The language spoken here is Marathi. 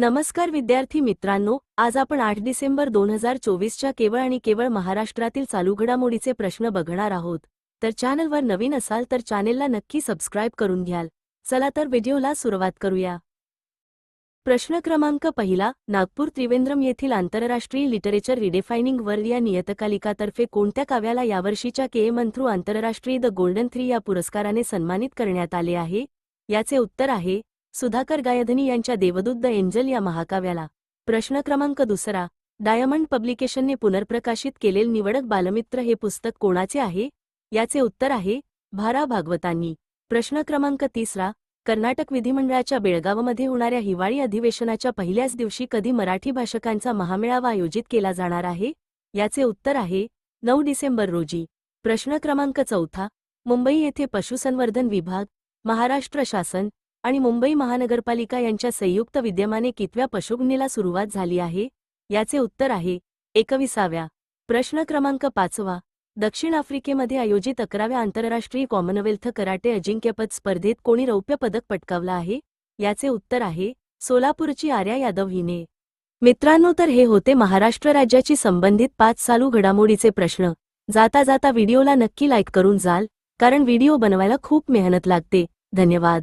नमस्कार विद्यार्थी मित्रांनो आज आपण आठ डिसेंबर दोन हजार चोवीसच्या केवळ आणि केवळ महाराष्ट्रातील चालू घडामोडीचे प्रश्न बघणार आहोत. तर चॅनलवर नवीन असाल तर चॅनेलला नक्की सबस्क्राईब करून घ्याल. चला तर व्हिडिओला सुरुवात करूया. प्रश्न क्रमांक पहिला नागपूर त्रिवेंद्रम येथील आंतरराष्ट्रीय लिटरेचर रिडेफायनिंग वर्ल्ड या नियतकालिकातर्फे कोणत्या काव्याला यावर्षीच्या के. मंथ्रू आंतरराष्ट्रीय द गोल्डन थ्री या पुरस्काराने सन्मानित करण्यात आले आहे? याचे उत्तर आहे सुधाकर गायधनी यांच्या देवदूत द एंजल या महाकाव्याला. प्रश्न क्रमांक दुसरा. डायमंड पब्लिकेशनने पुनर्प्रकाशित केलेले निवडक बालमित्र हे पुस्तक कोणाचे आहे? याचे उत्तर आहे भारा भागवतांनी. प्रश्न क्रमांक तिसरा. कर्नाटक विधिमंडळाच्या बेळगावमध्ये होणाऱ्या हिवाळी अधिवेशनाच्या पहिल्याच दिवशी कधी मराठी भाषकांचा महामेळावा आयोजित केला जाणार आहे? याचे उत्तर आहे नऊ डिसेंबर रोजी. प्रश्न क्रमांक चौथा. मुंबई येथे पशुसंवर्धन विभाग महाराष्ट्र शासन आणि मुंबई महानगरपालिका यांच्या संयुक्त विद्यमाने कितव्या पशुग्नीला सुरुवात झाली आहे? याचे उत्तर आहे एकविसाव्या. प्रश्न क्रमांक पाचवा. दक्षिण आफ्रिकेमध्ये आयोजित अकराव्या आंतरराष्ट्रीय कॉमनवेल्थ कराटे अजिंक्यपद स्पर्धेत कोणी रौप्य पदक पटकावलं आहे? याचे उत्तर आहे सोलापूरची आर्या यादव हिने. मित्रांनो तर हे होते महाराष्ट्र राज्याची संबंधित पाच चालू घडामोडीचे प्रश्न. जाता जाता व्हिडिओला नक्की लाईक करून जाल कारण व्हिडिओ बनवायला खूप मेहनत लागते. धन्यवाद.